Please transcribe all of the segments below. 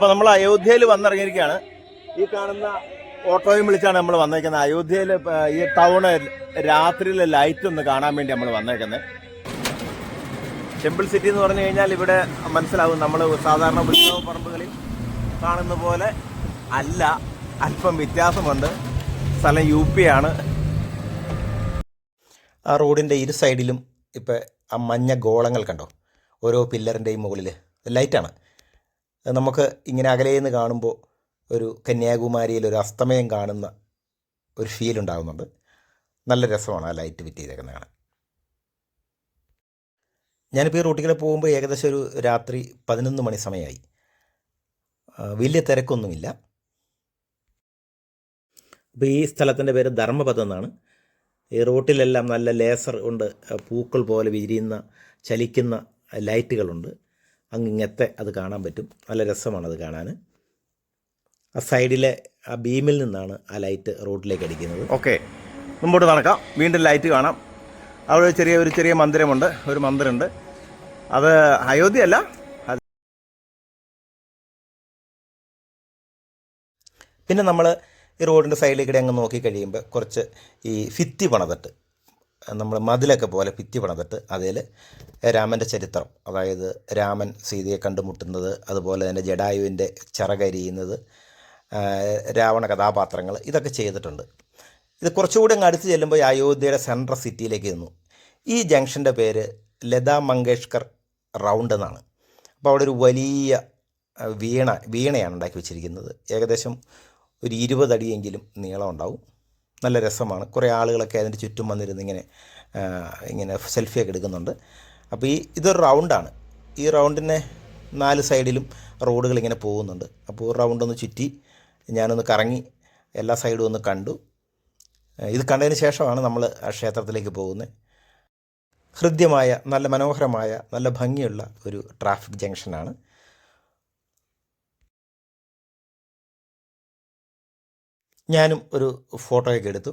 അപ്പോൾ നമ്മൾ അയോധ്യയിൽ വന്നിറങ്ങിയിരിക്കുകയാണ്. ഈ കാണുന്ന ഓട്ടോയും വിളിച്ചാണ് നമ്മൾ വന്നേക്കുന്നത്. അയോധ്യയിൽ ഈ ടൗണ് രാത്രിയിലെ ലൈറ്റ് ഒന്ന് കാണാൻ വേണ്ടി നമ്മൾ വന്നേക്കുന്നത്. ടെമ്പിൾ സിറ്റി എന്ന് പറഞ്ഞു കഴിഞ്ഞാൽ ഇവിടെ മനസ്സിലാവും നമ്മൾ സാധാരണ ഉത്സവ പറമ്പുകളിൽ കാണുന്ന പോലെ അല്ല അല്പം വ്യത്യാസമുണ്ട്. സ്ഥലം യു പി ആണ്. ആ റോഡിന്റെ ഇരു സൈഡിലും ഇപ്പോൾ ആ മഞ്ഞ ഗോളങ്ങൾ കണ്ടോ? ഓരോ പില്ലറിന്റെയും മുകളിൽ ലൈറ്റാണ്. നമുക്ക് ഇങ്ങനെ അകലേന്ന് കാണുമ്പോൾ ഒരു കന്യാകുമാരിയിൽ ഒരു അസ്തമയം കാണുന്ന ഒരു ഫീൽ ഉണ്ടാകുന്നുണ്ട് നല്ല രസമാണ് ആ ലൈറ്റ് ഫിറ്റ് ചെയ്തേക്കുന്നത് കാണാൻ. ഞാനിപ്പോൾ ഈ റൂട്ടിൽ പോകുമ്പോൾ ഏകദേശം ഒരു രാത്രി പതിനൊന്ന് മണി സമയമായി. വലിയ തിരക്കൊന്നുമില്ല. അപ്പോൾ ഈ സ്ഥലത്തിന്റെ പേര് ധർമ്മപഥം എന്നാണ്. ഈ റോട്ടിലെല്ലാം നല്ല ലേസർ ഉണ്ട് പൂക്കൾ പോലെ വിരിയുന്ന ചലിക്കുന്ന ലൈറ്റുകളുണ്ട് അങ്ങിങ്ങത്തെ അത് കാണാൻ പറ്റും. നല്ല രസമാണ് അത് കാണാൻ. ആ സൈഡിലെ ആ ബീമിൽ നിന്നാണ് ആ ലൈറ്റ് റോഡിലേക്ക് അടിക്കുന്നത്. ഓക്കെ മുമ്പോട്ട് നടക്കാം. വീണ്ടും ലൈറ്റ് കാണാം. അവിടെ ചെറിയ ഒരു ചെറിയ മന്ദിരമുണ്ട്. ഒരു മന്ദിരമുണ്ട്. അത് അയോധ്യ അല്ല. പിന്നെ നമ്മൾ ഈ റോഡിന്റെ സൈഡിലേക്ക് അങ്ങ് നോക്കി കഴിയുമ്പോൾ കുറച്ച് ഈ ഫിത്തി പണിതിട്ട് നമ്മൾ മതിലൊക്കെ പോലെ ഭിത്തി പണിതിട്ട് അതിൽ രാമന്റെ ചരിത്രം അതായത് രാമൻ സീതയെ കണ്ടുമുട്ടുന്നത് അതുപോലെ തന്നെ ജഡായുവിന്റെ ചിറകരിയുന്നത് രാവണ കഥാപാത്രങ്ങൾ ഇതൊക്കെ ചെയ്തിട്ടുണ്ട്. ഇത് കുറച്ചുകൂടി അങ്ങ് അടുത്ത് ചെല്ലുമ്പോൾ അയോധ്യയുടെ സെൻട്രൽ സിറ്റിയിലേക്ക് ചെന്നു. ഈ ജംഗ്ഷന്റെ പേര് ലതാ മങ്കേഷ്കർ റൗണ്ട് എന്നാണ്. അപ്പോൾ അവിടെ ഒരു വലിയ വീണ വീണയാണ് ഉണ്ടാക്കി വെച്ചിരിക്കുന്നത്. ഏകദേശം ഒരു ഇരുപതടിയെങ്കിലും നീളം ഉണ്ടാവും. നല്ല രസമാണ്. കുറേ ആളുകളൊക്കെ അതിന്റെ ചുറ്റും വന്നിരുന്ന് ഇങ്ങനെ ഇങ്ങനെ സെൽഫിയൊക്കെ എടുക്കുന്നുണ്ട്. അപ്പോൾ ഈ ഇതൊരു റൗണ്ടാണ്. ഈ റൗണ്ടിന്റെ നാല് സൈഡിലും റോഡുകൾ ഇങ്ങനെ പോകുന്നുണ്ട്. അപ്പോൾ റൗണ്ടൊന്ന് ചുറ്റി ഞാനൊന്ന് കറങ്ങി എല്ലാ സൈഡും ഒന്ന് കണ്ടു. ഇത് കണ്ടതിന് ശേഷമാണ് നമ്മൾ ആ ക്ഷേത്രത്തിലേക്ക് പോകുന്നത് ഹൃദ്യമായ നല്ല മനോഹരമായ നല്ല ഭംഗിയുള്ള ഒരു ട്രാഫിക് ജംഗ്ഷനാണ്. ഞാനും ഒരു ഫോട്ടോയൊക്കെ എടുത്തു.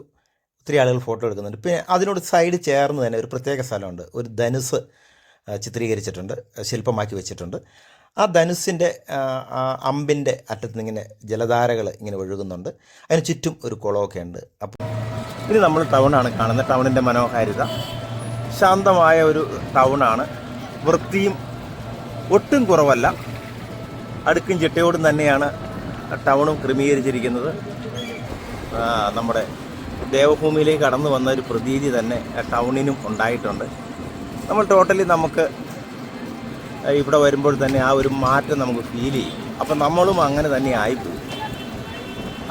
ഒത്തിരി ആളുകൾ ഫോട്ടോ എടുക്കുന്നുണ്ട്. പിന്നെ അതിനോട് സൈഡ് ചേർന്ന് തന്നെ ഒരു പ്രത്യേക സ്ഥലമുണ്ട്. ഒരു ധനുസ് ചിത്രീകരിച്ചിട്ടുണ്ട്. ശില്പമാക്കി വെച്ചിട്ടുണ്ട്. ആ ധനുസിന്റെ അമ്പിന്റെ അറ്റത്ത് നിന്ന് ഇങ്ങനെ ജലധാരകൾ ഇങ്ങനെ ഒഴുകുന്നുണ്ട്. അതിന് ചുറ്റും ഒരു കുളമൊക്കെ ഉണ്ട്. അപ്പോൾ ഇത് നമ്മൾ ടൗണാണ് കാണുന്നത്. ടൗണിന്റെ മനോഹാരിത. ശാന്തമായ ഒരു ടൗണാണ് വൃത്തിയും ഒട്ടും കുറവല്ല. അടുക്കും ചിട്ടയോടും തന്നെയാണ് ടൗണും ക്രമീകരിച്ചിരിക്കുന്നത്. നമ്മുടെ ദേവഭൂമിയിലേക്ക് കടന്നു വന്ന ഒരു പ്രതീതി തന്നെ ടൗണിനും ഉണ്ടായിട്ടുണ്ട്. നമ്മൾ ടോട്ടലി നമുക്ക് ഇവിടെ വരുമ്പോൾ തന്നെ ആ ഒരു മാറ്റം നമുക്ക് ഫീൽ ചെയ്യും. അപ്പം നമ്മളും അങ്ങനെ തന്നെ ആയിപ്പോയി.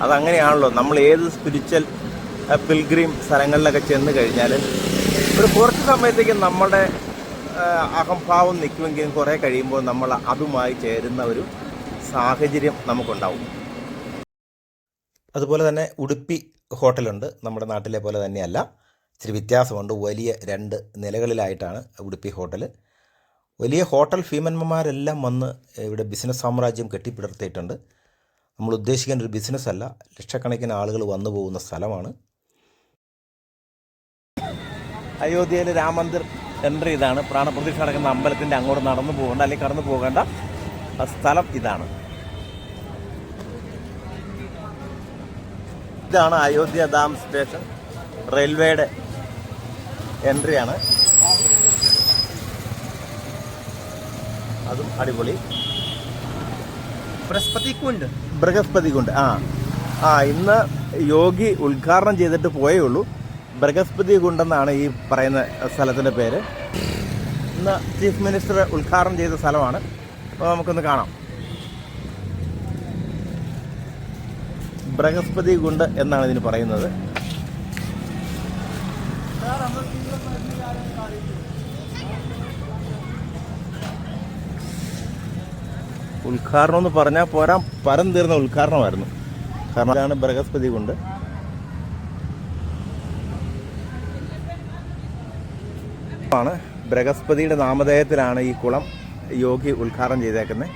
അതങ്ങനെയാണല്ലോ നമ്മൾ ഏത് സ്പിരിച്വൽ പിൽഗ്രീം സ്ഥലങ്ങളിലൊക്കെ ചെന്ന് കഴിഞ്ഞാൽ ഒരു കുറച്ച് സമയത്തേക്ക് നമ്മുടെ അഹംഭാവം നിൽക്കുമെങ്കിലും കുറേ കഴിയുമ്പോൾ നമ്മൾ അതുമായി ചേരുന്ന ഒരു സാഹചര്യം നമുക്കുണ്ടാവും. അതുപോലെ തന്നെ ഉടുപ്പി ഹോട്ടലുണ്ട്. നമ്മുടെ നാട്ടിലെ പോലെ തന്നെയല്ല. ഇച്ചിരി വ്യത്യാസമുണ്ട്. വലിയ രണ്ട് നിലകളിലായിട്ടാണ് ഉടുപ്പി ഹോട്ടൽ. വലിയ ഹോട്ടൽ ഭീമന്മാരെല്ലാം വന്ന് ഇവിടെ ബിസിനസ് സാമ്രാജ്യം കെട്ടിപ്പിടർത്തിയിട്ടുണ്ട്. നമ്മൾ ഉദ്ദേശിക്കേണ്ട ഒരു ബിസിനസ് അല്ല ലക്ഷക്കണക്കിന് ആളുകൾ വന്നു പോകുന്ന സ്ഥലമാണ്. അയോധ്യയിൽ രാമന്ദിർ എൻട്രി ഇതാണ്. പ്രാണപ്രതിഷ്ഠ നടക്കുന്ന അമ്പലത്തിന്റെ അങ്ങോട്ട് നടന്നു പോകേണ്ട അല്ലെങ്കിൽ കടന്നു പോകേണ്ട സ്ഥലം ഇതാണ്. ഇതാണ് അയോധ്യ ഡാം സ്റ്റേഷൻ റെയിൽവേയുടെ എൻട്രിയാണ്. അതും അടിപൊളി. ബൃഹസ്പതി കുണ്ട്. ബൃഹസ്പതി കുണ്ട് ആ. ആ ഇന്ന് യോഗി ഉദ്ഘാടനം ചെയ്തിട്ട് പോയേ ഉള്ളൂ. ബൃഹസ്പതി കുണ്ടെന്നാണ് ഈ പറയുന്ന സ്ഥലത്തിന്റെ പേര്. ഇന്ന് ചീഫ് മിനിസ്റ്റർ ഉദ്ഘാടനം ചെയ്ത സ്ഥലമാണ്. അപ്പോൾ നമുക്കൊന്ന് കാണാം. ബൃഹസ്പതി ഗുണ്ട് എന്നാണ് ഇതിന് പറയുന്നത്. ഉദ്ഘാടനം എന്ന് പറഞ്ഞാൽ പോരാ പരം തീർന്ന ഉദ്ഘാടനമായിരുന്നു. കാരണം അതാണ് ബൃഹസ്പതി കൊണ്ട് ആണ് ബൃഹസ്പതിയുടെ നാമധേയത്തിലാണ് ഈ കുളം യോഗി ഉദ്ഘാടനം ചെയ്തേക്കുന്നത്.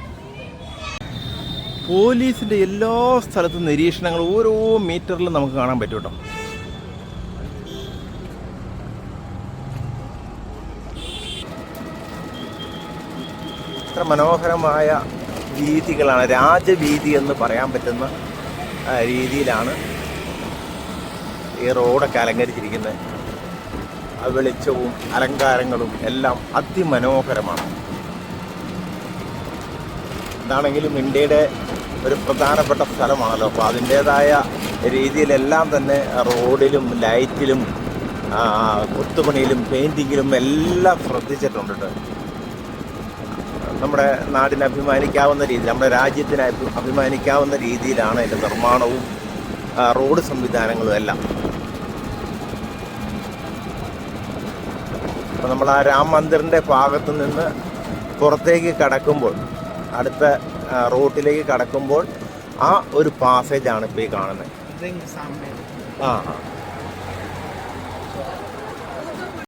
പോലീസിന്റെ എല്ലാ സ്ഥലത്തും നിരീക്ഷണങ്ങൾ ഓരോ മീറ്ററിലും നമുക്ക് കാണാൻ പറ്റും കേട്ടോ. ഇത്ര മനോഹരമായ രീതികളാണ് രാജവീതി എന്ന് പറയാൻ പറ്റുന്ന രീതിയിലാണ് ഈ റോഡൊക്കെ അലങ്കരിച്ചിരിക്കുന്നത്. വെളിച്ചവും അലങ്കാരങ്ങളും എല്ലാം അതിമനോഹരമാണ്. എന്താണെങ്കിലും ഇന്ത്യയുടെ ഒരു പ്രധാനപ്പെട്ട സ്ഥലമാണല്ലോ അപ്പോൾ അതിന്റേതായ രീതിയിലെല്ലാം തന്നെ റോഡിലും ലൈറ്റിലും കൊത്തുപണിയിലും പെയിന്റിങ്ങിലും എല്ലാം ശ്രദ്ധിച്ചിട്ടുണ്ട് ട്ടോ. നമ്മുടെ നാടിനെ അഭിമാനിക്കാവുന്ന രീതി നമ്മുടെ രാജ്യത്തിന് അഭിമാനിക്കാവുന്ന രീതിയിലാണ് അതിന്റെ നിർമ്മാണവും റോഡ് സംവിധാനങ്ങളും എല്ലാം അപ്പോൾ നമ്മൾ ആ രാം മന്ദിറിന്റെ ഭാഗത്ത് നിന്ന് പുറത്തേക്ക് കടക്കുമ്പോൾ അടുത്ത റോട്ടിലേക്ക് കടക്കുമ്പോൾ ആ ഒരു പാസേജാണ് ഇപ്പോൾ ഈ കാണുന്നത് ആ.